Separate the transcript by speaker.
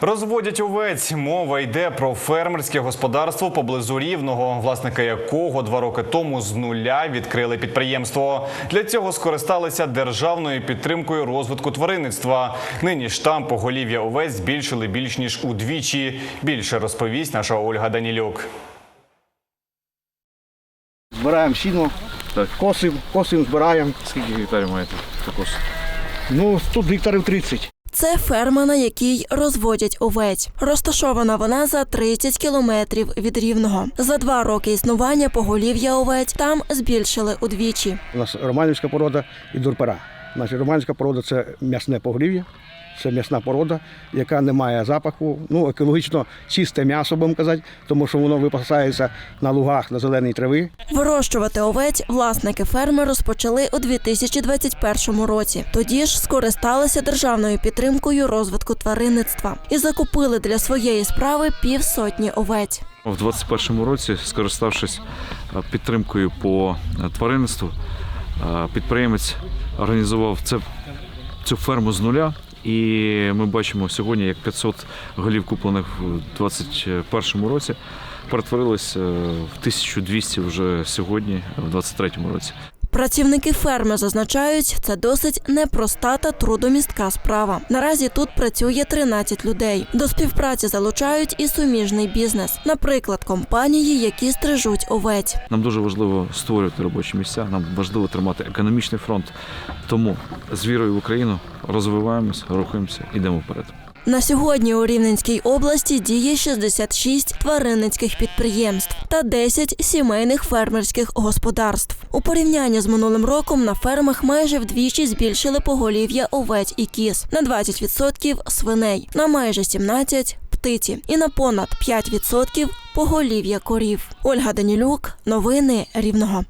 Speaker 1: Розводять овець. Мова йде про фермерське господарство поблизу рівного, власники якого два роки тому з нуля відкрили підприємство. Для цього скористалися державною підтримкою розвитку тваринництва. Нині ж там поголів'я овець збільшили більш ніж удвічі. Більше розповість наша Ольга Данілюк.
Speaker 2: Збираємо сіно,
Speaker 3: Так.
Speaker 2: косимо, косимо, збираємо.
Speaker 3: Скільки гектарів маєте?
Speaker 2: Ну, тут гектарів 30.
Speaker 4: Це ферма, на якій розводять овець. Розташована вона за 30 кілометрів від рівного. За два роки існування поголів'я овець там збільшили удвічі.
Speaker 2: У нас романівська порода і дурпера. Значить, романівська порода це м'ясне поголів'я, це м'ясна порода, яка не має запаху. Ну, екологічно чисте м'ясо, будемо казати, тому що воно випасається на лугах на зеленій трави.
Speaker 4: Вирощувати овець власники ферми розпочали у 2021 році. Тоді ж скористалися державною підтримкою розвитку тваринництва і закупили для своєї справи півсотні овець.
Speaker 3: У 2021 році, скориставшись е, підтримкою по е, тваринництву, підприємець організував це, цю ферму з нуля. І ми бачимо сьогодні, як 500 голів куплених у 2021 році перетворилось е, в 1200 вже сьогодні, в 2023 році.
Speaker 4: Працівники ферми зазначають, це досить непроста та трудомістка справа. Наразі тут працює 13 людей. До співпраці залучають і суміжний бізнес, наприклад, компанії, які стрижуть овець.
Speaker 3: Нам дуже важливо створювати робочі місця, нам важливо тримати економічний фронт. Тому з вірою в Україну розвиваємось, рухаємося, йдемо вперед.
Speaker 4: На сьогодні у Рівненській області діє 66 тваринницьких підприємств та 10 сімейних фермерських господарств. У порівнянні з минулим роком на фермах майже вдвічі збільшили поголів'я овець і кіз на 20% свиней, на майже 17% птиці і на понад 5% поголів'я корів. Ольга Данілюк, новини Рівного.